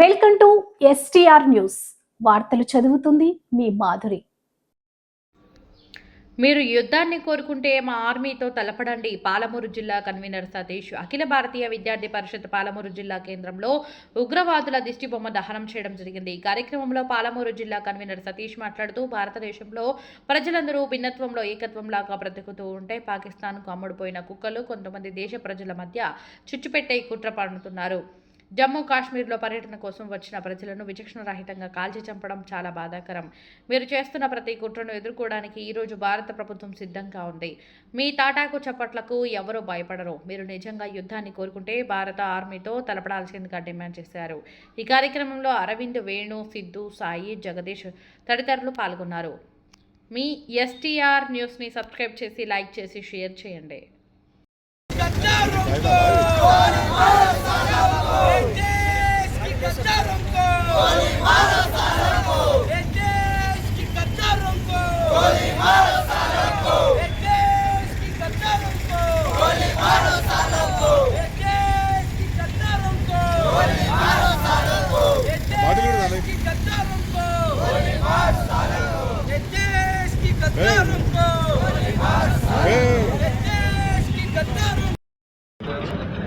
Welcome to STR news. వార్తలు చదువుతుంది మీ మాధురి. మీరు యుద్ధాన్ని కోరుకుంటే మా ఆర్మీతో తలపడండి. పాలమూరు జిల్లా కన్వీనర్ సతీష్. అఖిల భారతీయ విద్యార్థి పరిషత్ పాలమూరు జిల్లా కేంద్రంలో ఉగ్రవాదుల దిష్టిబొమ్మ దహనం చేయడం జరిగింది. ఈ కార్యక్రమంలో పాలమూరు జిల్లా కన్వీనర్ సతీష్ మాట్లాడుతూ భారతదేశంలో ప్రజలందరూ భిన్నత్వంలో ఏకత్వంలాగా బ్రతుకుతూ ఉంటే పాకిస్తాన్కు అమ్ముడుపోయిన కుక్కలు కొంతమంది దేశ ప్రజల మధ్య చిచ్చుపెట్టే కుట్ర పన్నుతున్నారు. జమ్మూ కాశ్మీర్లో పర్యటన కోసం వచ్చిన ప్రజలను విచక్షణరహితంగా కాల్చి చంపడం చాలా బాధాకరం. మీరు చేస్తున్న ప్రతి కుట్రను ఎదుర్కోవడానికి ఈరోజు భారత ప్రభుత్వం సిద్ధంగా ఉంది. మీ తాటాకు చప్పట్లకు ఎవరూ భయపడరు. మీరు నిజంగా యుద్ధాన్ని కోరుకుంటే భారత ఆర్మీతో తలపడాల్సిందిగా డిమాండ్ చేశారు. ఈ కార్యక్రమంలో అరవింద్ వేణు సిద్ధు సాయి జగదీష్ తదితరులు పాల్గొన్నారు. మీ ఎస్టీఆర్ న్యూస్ని సబ్స్క్రైబ్ చేసి లైక్ చేసి షేర్ చేయండి.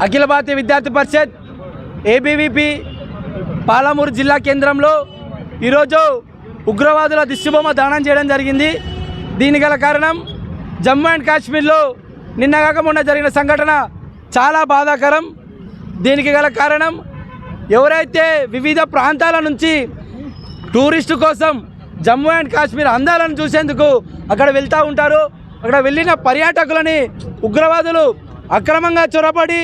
అఖిల భారతీయ విద్యార్థి పరిషత్ ఏబీవీపీ పాలమూరు జిల్లా కేంద్రంలో ఈరోజు ఉగ్రవాదుల దిష్టిబొమ్మ దానం చేయడం జరిగింది. దీని గల కారణం జమ్మూ అండ్ కాశ్మీర్లో నిన్న కాకముండా జరిగిన సంఘటన చాలా బాధాకరం. దీనికి గల కారణం ఎవరైతే వివిధ ప్రాంతాల నుంచి టూరిస్టు కోసం జమ్మూ అండ్ కాశ్మీర్ అందాలను చూసేందుకు అక్కడ వెళ్తూ ఉంటారు. అక్కడ వెళ్ళిన పర్యాటకులని ఉగ్రవాదులు అక్రమంగా చొరబడి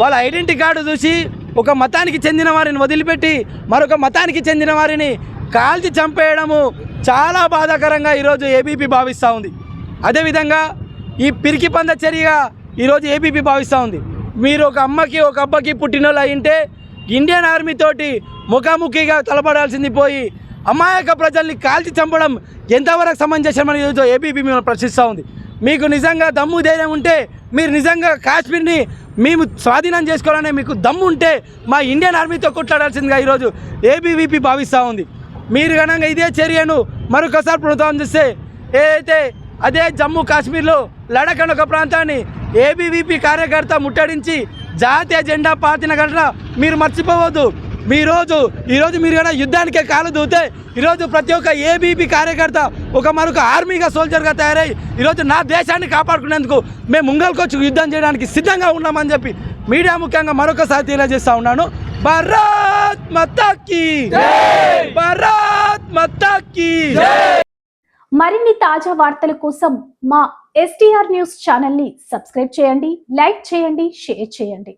వాళ్ళ ఐడెంటిటీ కార్డు చూసి ఒక మతానికి చెందిన వారిని వదిలిపెట్టి మరొక మతానికి చెందిన వారిని కాల్చి చంపేయడము చాలా బాధాకరంగా ఈరోజు ఏబీపీ భావిస్తూ ఉంది. అదేవిధంగా ఈ పిరికి పంద చర్యగా ఈరోజు ఏబీపీ భావిస్తూ ఉంది. మీరు ఒక అమ్మకి ఒక అబ్బకి పుట్టినోళ్ళు అయింటే ఇండియన్ ఆర్మీ తోటి ముఖాముఖిగా తలపడాల్సింది పోయి అమాయక ప్రజల్ని కాల్చి చంపడం ఎంతవరకు సమంజసమని ఈరోజు ఏబీపీ మిమ్మల్ని ప్రశ్నిస్తూ ఉంది. మీకు నిజంగా దమ్ము ధైర్యం ఉంటే మీరు నిజంగా కాశ్మీర్ని మేము స్వాధీనం చేసుకోవాలనే మీకు దమ్ము ఉంటే మా ఇండియన్ ఆర్మీతో కొట్లాడాల్సిందిగా ఈరోజు ఏబీవీపీ భావిస్తూ ఉంది. మీరు కనుక ఇదే చర్యను మరొకసారి ప్రభుత్వం చేస్తే ఏదైతే అదే జమ్మూ కాశ్మీర్లో లడఖ్ అనే ఒక ప్రాంతాన్ని ఏబీవీపీ కార్యకర్త ముట్టడించి జాతీయ జెండా పాతిన ఘటన మీరు మర్చిపోవద్దు. మీ రోజు ఈరోజు మీరు కూడా యుద్ధానికే కాలు దూతే ఈరోజు ప్రతి ఒక్క ఏబీపీ కార్యకర్త ఒక మరొక ఆర్మీగా సోల్జర్గా తయారై ఈరోజు నా దేశాన్ని కాపాడుకునేందుకు మేము ముంగల్కి యుద్ధం చేయడానికి సిద్ధంగా ఉన్నామని చెప్పి మీడియా ముఖ్యంగా మరొకసారి తెలియజేస్తా ఉన్నాను. భారత్ మతాకి భారత్ మతాకి మరిన్ని తాజా వార్తల కోసం మా ఎస్టీఆర్ న్యూస్ ఛానల్ని సబ్స్క్రైబ్ చేయండి లైక్ చేయండి షేర్ చేయండి.